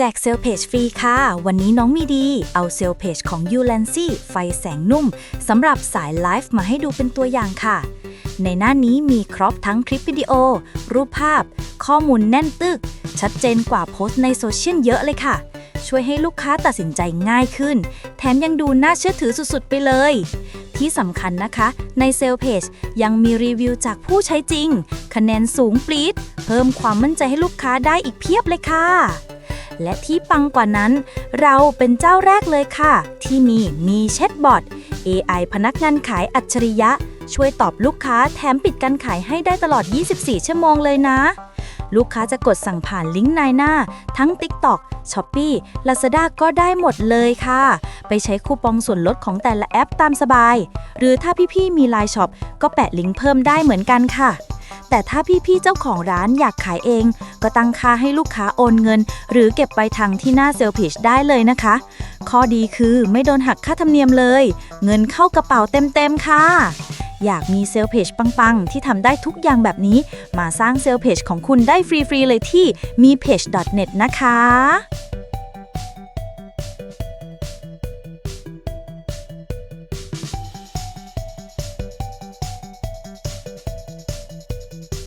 แจกเซลเพจฟรีค่ะ วันนี้น้องมีดี เอาเซลเพจของ u l a n c y ไฟแสงนุ่มสำหรับสายไลฟ์มาให้ดูเป็นตัวอย่างค่ะ ในหน้านี้มีครอบทั้งคลิปวิดีโอ รูปภาพ ข้อมูลแน่นตึก ชัดเจนกว่าโพสต์ในโซเชียลเยอะเลยค่ะ ช่วยให้ลูกค้าตัดสินใจง่ายขึ้น แถมยังดูน่าเชื่อถือสุดๆ ไปเลย ที่สำคัญนะคะ ในเซลเพจยังมีรีวิวจากผู้ใช้จริง คะแนนสูงปรี๊ดเพิ่มความมั่นใจให้ลูกค้าได้อีกเพียบเลยค่ะ และที่ปังกว่านั้น เราเป็นเจ้าแรกเลยค่ะ ที่มีมีแชทบอท AI พนักงานขายอัจฉริยะ ช่วยตอบลูกค้าแถมปิดการขายให้ได้ตลอด 24 ชั่วโมงเลยนะ ลูกค้าจะกดสั่งผ่านลิงก์นายหน้า ทั้ง TikTok, Shopee, Lazada ก็ได้หมดเลยค่ะ ไปใช้คูปองส่วนลดของแต่ละแอปตามสบาย หรือถ้าพี่ๆมีไลน์ช็อปก็แปะลิงก์เพิ่มได้เหมือนกันค่ะ แต่ถ้าพี่ๆเจ้าของร้านอยากขายเอง ก็ตั้งค่าให้ลูกค้าโอนเงิน หรือเก็บไปทางที่หน้าเซลล์เพจได้เลยนะคะ ข้อดีคือไม่โดนหักค่าธรรมเนียมเลย เงินเข้ากระเป๋าเต็มๆค่ะอยากมีเซลล์เพจปัง ๆ ที่ทำได้ทุกอย่างแบบนี้ มาสร้างเซลล์เพจของคุณได้ฟรี ๆ เลยที่มีเพจ .net นะคะ